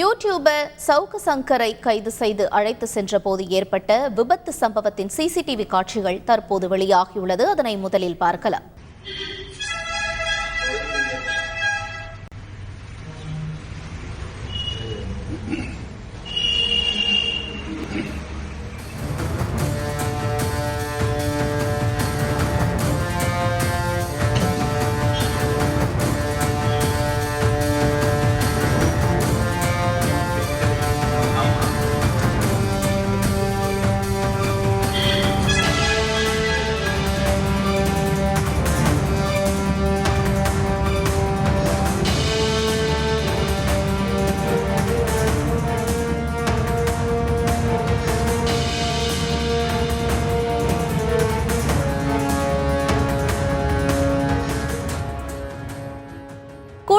YouTuber சவுக்கு சங்கரை கைது செய்து அழைத்து சென்ற போது ஏற்பட்ட விபத்து சம்பவத்தின் சிசிடிவி காட்சிகள் தற்போது வெளியாகியுள்ளது. அதனை முதலில் பார்க்கலாம்.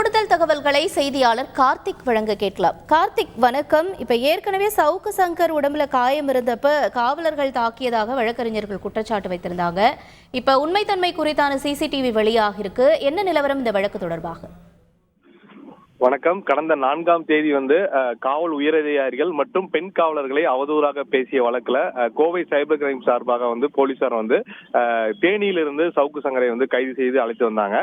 கூடுதல் தகவல்களை செய்தியாளர் கார்த்திக் வழங்க கேட்கலாம். கார்த்திக் வணக்கம். இப்ப ஏற்கனவே சவுக்கு சங்கர் உடம்புல காயம் இருந்தப்ப காவலர்கள் தாக்கியதாக வழக்கறிஞர்கள் குற்றச்சாட்டு வைத்திருந்தாங்க. இப்ப உண்மைத்தன்மை குறித்தான சிசிடிவி வெளியாகிருக்கு. என்ன நிலவரம் இந்த வழக்கு தொடர்பாக? வணக்கம். கடந்த நான்காம் தேதி வந்து காவல் உயரதிகாரிகள் மற்றும் பெண் காவலர்களை அவதூறாக பேசிய வழக்குல கோவை சைபர் கிரைம் சார்பாக வந்து போலீசார் வந்து தேனியிலிருந்து சவுக்கு சங்கரை வந்து கைது செய்து அழைத்து வந்தாங்க.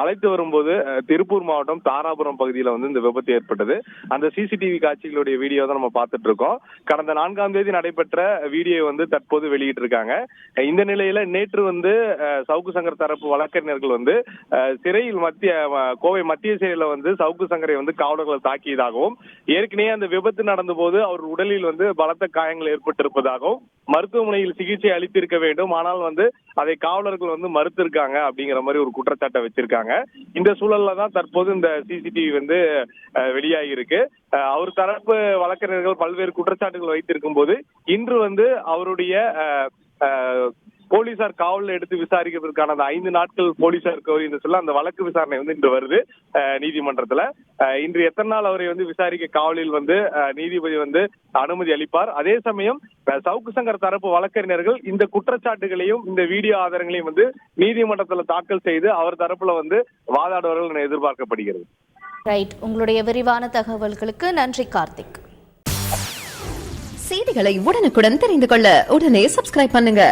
அழைத்து வரும்போது திருப்பூர் மாவட்டம் தாராபுரம் பகுதியில் வந்து இந்த விபத்து ஏற்பட்டது. அந்த சிசிடிவி காட்சிகளுடைய வீடியோ தான் நம்ம பார்த்துட்டு இருக்கோம். கடந்த நான்காம் தேதி நடைபெற்ற வீடியோ வந்து தற்போது வெளியிட்டிருக்காங்க. இருக்காங்க இந்த நிலையில நேற்று வந்து சவுக்கு சங்கர் தரப்பு வழக்கறிஞர்கள் வந்து சிறையில் மத்திய கோவை மத்திய சிறையில வந்து சவுக்கு சங்கர் வந்து காவலர்கள் தாக்கியதாகவும் ஏற்கனவே அந்த விபத்து நடந்த போது அவர் உடலில் வந்து பலத்த காயங்கள் ஏற்பட்டிருப்பதாகவும் மருத்துவமனையில் சிகிச்சை அளித்திருக்க வேண்டும் ஆனால் வந்து அதை காவலர்கள் வந்து மறுத்திருக்காங்க அப்படிங்கிற மாதிரி ஒரு குற்றச்சாட்டை வச்சிருக்காங்க. இந்த சூழல்ல தான் தற்போது இந்த சிசிடிவி வந்து வெளியாகி இருக்கு அஹ், அவர் தரப்பு வழக்கறிஞர்கள் பல்வேறு குற்றச்சாட்டுகள் வைத்திருக்கும் போது இன்று வந்து அவருடைய போலீசார் காவலில் எடுத்து விசாரிக்கிறதுக்கான அந்த ஐந்து நாட்கள் போலீசார் கோரி என்று சொல்ல அந்த வழக்கு விசாரணை வந்து இன்று வருது நீதிமன்றத்துல. இன்று எத்தனை நாள் அவரை வந்து விசாரிக்க காவலில் வந்து நீதிபதி வந்து அனுமதி அளிப்பார்? அதே சமயம் சவுக்கு சங்கர் தரப்பு வழக்கறிஞர்கள் இந்த குற்றச்சாட்டுகளையும் இந்த வீடியோ ஆதாரங்களையும் வந்து நீதிமன்றத்துல தாக்கல் செய்து அவர் தரப்புல வந்து வாதாடுவார்கள் என எதிர்பார்க்கப்படுகிறது. ரைட். உங்களுடைய விரிவான தகவல்களுக்கு நன்றி கார்த்திக். செய்திகளை உடனுக்குடன் தெரிந்து கொள்ள உடனே சப்ஸ்கிரைப் பண்ணுங்க.